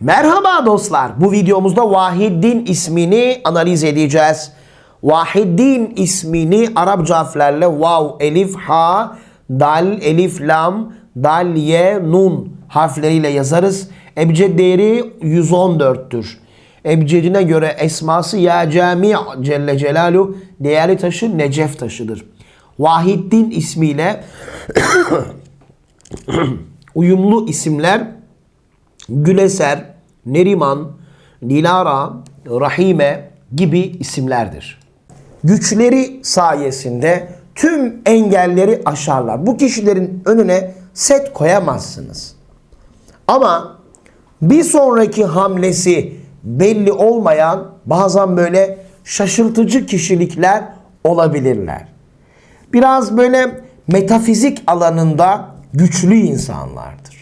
Merhaba dostlar. Bu videomuzda Vahiddin ismini analiz edeceğiz. Vahiddin ismini Arapça harflerle vav, elif, ha, dal, elif, lam, dal, ye, nun harfleriyle yazarız. Ebced değeri 114'tür. Ebcedine göre esması ya cami Celle Celalu değerli taşı Necef taşıdır. Vahiddin ismiyle uyumlu isimler Güleser, Neriman, Dilara, Rahime gibi isimlerdir. Güçleri sayesinde tüm engelleri aşarlar. Bu kişilerin önüne set koyamazsınız. Ama bir sonraki hamlesi belli olmayan bazen böyle şaşırtıcı kişilikler olabilirler. Biraz böyle metafizik alanında güçlü insanlardır.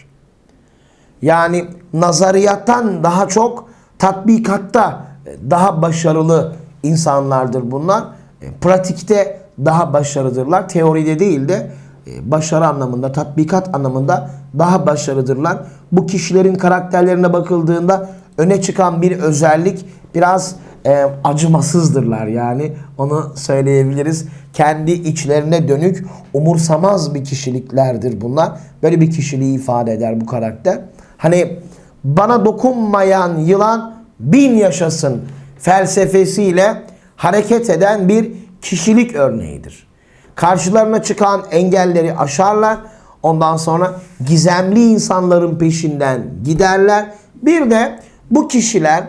Yani nazariyattan daha çok tatbikatta daha başarılı insanlardır bunlar. E, Pratikte daha başarılıdırlar. Teoride değil de e, başarı anlamında, tatbikat anlamında daha başarılıdırlar. Bu kişilerin karakterlerine bakıldığında öne çıkan bir özellik biraz e, acımasızdırlar yani onu söyleyebiliriz. Kendi içlerine dönük umursamaz bir kişiliklerdir bunlar. Böyle bir kişiliği ifade eder bu karakter. Hani bana dokunmayan yılan bin yaşasın felsefesiyle hareket eden bir kişilik örneğidir. Karşılarına çıkan engelleri aşarlar. Ondan sonra gizemli insanların peşinden giderler. Bir de bu kişiler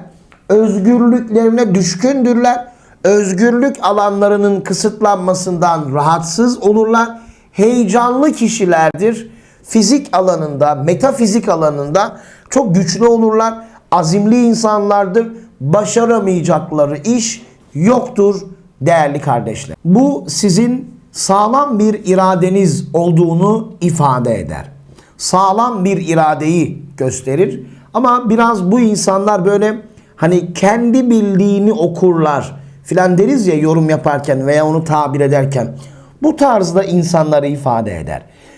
özgürlüklerine düşkündürler. Özgürlük alanlarının kısıtlanmasından rahatsız olurlar. Heyecanlı kişilerdir. Fizik alanında, metafizik alanında çok güçlü olurlar. Azimli insanlardır. Başaramayacakları iş yoktur değerli kardeşler. Bu sizin sağlam bir iradeniz olduğunu ifade eder. Sağlam bir iradeyi gösterir. Ama biraz bu insanlar böyle hani kendi bildiğini okurlar filan deriz ya yorum yaparken veya onu tabir ederken. Bu tarzda insanları ifade eder.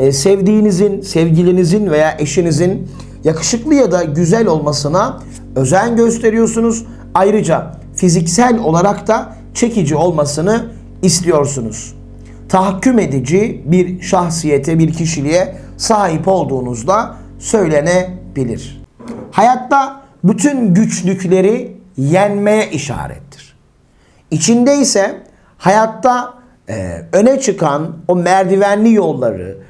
Ee, sevdiğinizin, sevgilinizin veya eşinizin yakışıklı ya da güzel olmasına özen gösteriyorsunuz. Ayrıca fiziksel olarak da çekici olmasını istiyorsunuz. Tahakküm edici bir şahsiyete, bir kişiliğe sahip olduğunuzda söylenebilir. Hayatta bütün güçlükleri yenmeye işarettir. İçinde ise hayatta e, öne çıkan o merdivenli yolları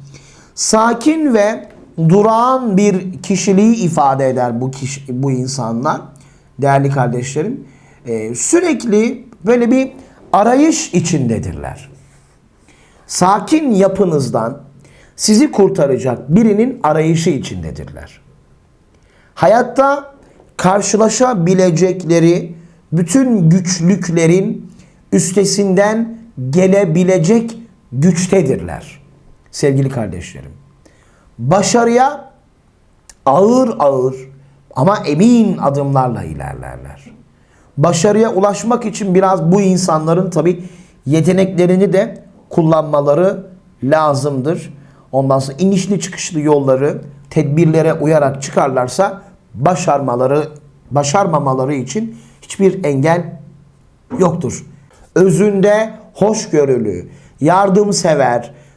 Sakin ve durağan bir kişiliği ifade eder bu kişi, bu insanlar. Değerli kardeşlerim, Ee, sürekli böyle bir arayış içindedirler. Sakin yapınızdan sizi kurtaracak birinin arayışı içindedirler. Hayatta karşılaşabilecekleri bütün güçlüklerin üstesinden gelebilecek güçtedirler. Sevgili kardeşlerim. Başarıya ağır ağır ama emin adımlarla ilerlerler. başarıya ulaşmak için biraz bu insanların tabi yeteneklerini de kullanmaları lazımdır. Ondan sonra inişli çıkışlı yolları tedbirlere uyarak çıkarlarsa başarmaları başarmamaları için hiçbir engel yoktur. Özünde hoşgörülü, yardımsever,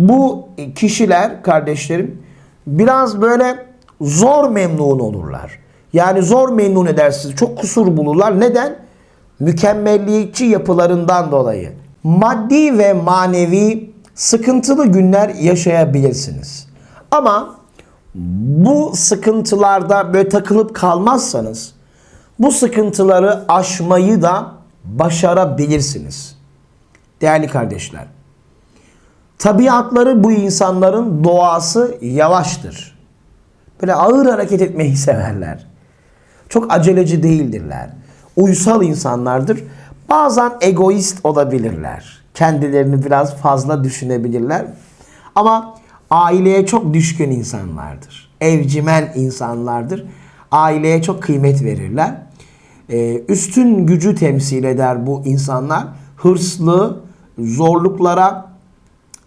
Bu kişiler kardeşlerim biraz böyle zor memnun olurlar. Yani zor memnun edersiniz. Çok kusur bulurlar. Neden? Mükemmelliyetçi yapılarından dolayı. Maddi ve manevi sıkıntılı günler yaşayabilirsiniz. Ama bu sıkıntılarda böyle takılıp kalmazsanız bu sıkıntıları aşmayı da başarabilirsiniz. Değerli kardeşler. Tabiatları bu insanların doğası yavaştır. Böyle ağır hareket etmeyi severler. Çok aceleci değildirler. Uysal insanlardır. Bazen egoist olabilirler. Kendilerini biraz fazla düşünebilirler. Ama aileye çok düşkün insanlardır. Evcimen insanlardır. Aileye çok kıymet verirler. Ee, üstün gücü temsil eder bu insanlar. Hırslı, zorluklara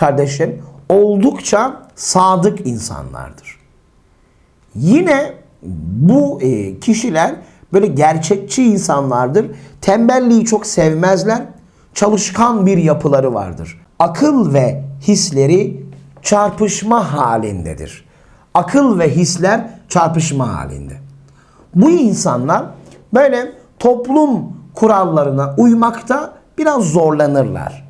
kardeşlerim oldukça sadık insanlardır. Yine bu e, kişiler böyle gerçekçi insanlardır. Tembelliği çok sevmezler. Çalışkan bir yapıları vardır. Akıl ve hisleri çarpışma halindedir. Akıl ve hisler çarpışma halinde. Bu insanlar böyle toplum kurallarına uymakta biraz zorlanırlar.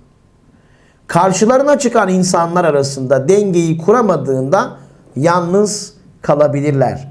Karşılarına çıkan insanlar arasında dengeyi kuramadığında yalnız kalabilirler.